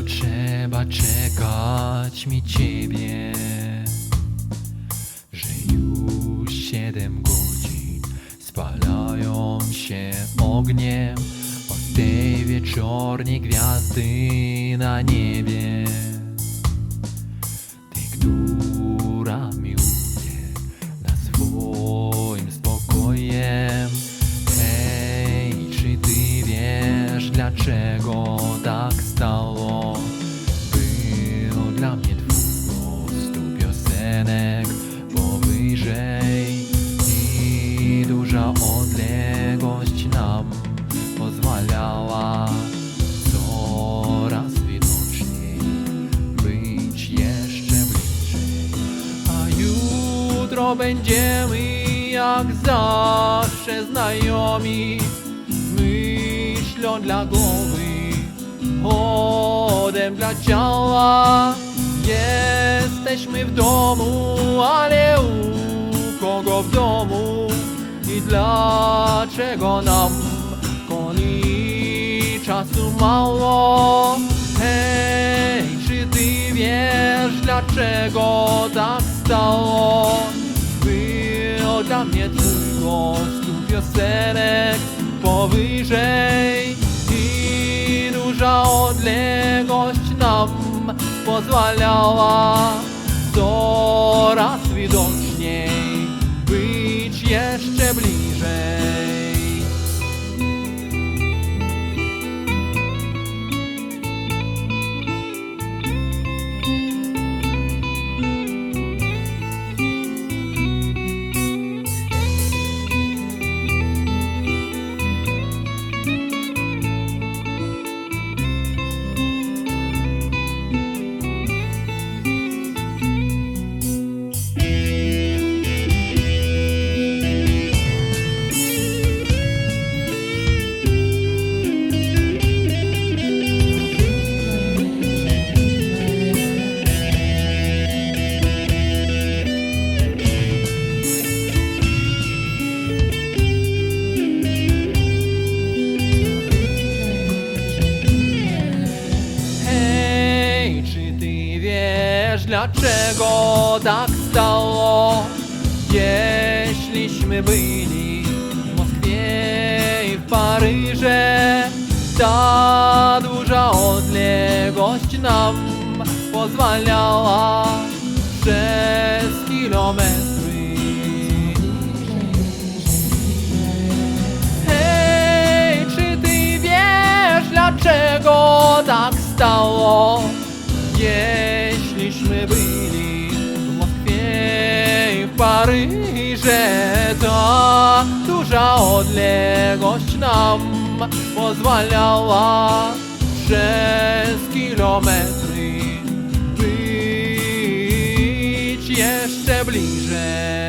trzeba czekać mi ciebie Że już siedem godzin spalają się ogniem Od tej wieczornej gwiazdy na niebie. Ty, która miłuje nas swoim spokojem Hej, czy ty wiesz, dlaczego odległość nam pozwalała Coraz widoczniej być jeszcze bliżej. A jutro będziemy jak zawsze znajomi Myślą dla głowy, chodem dla ciała. Jesteśmy w domu, ale u kogo w domu I dlaczego nam koni czasu mało Hej, czy ty wiesz dlaczego tak stało? Był dla mnie twój głos tu piosenek powyżej I duża odległość nam pozwalała dlaczego tak stało? Jeśliśmy byli w Moskwie i w Paryże Ta duża odległość nam pozwalała Przez kilometry Hej, czy ty wiesz dlaczego tak stało? Jeśliśmy Paryże. Ta duża odległość nam pozwalała Przez kilometry być jeszcze bliżej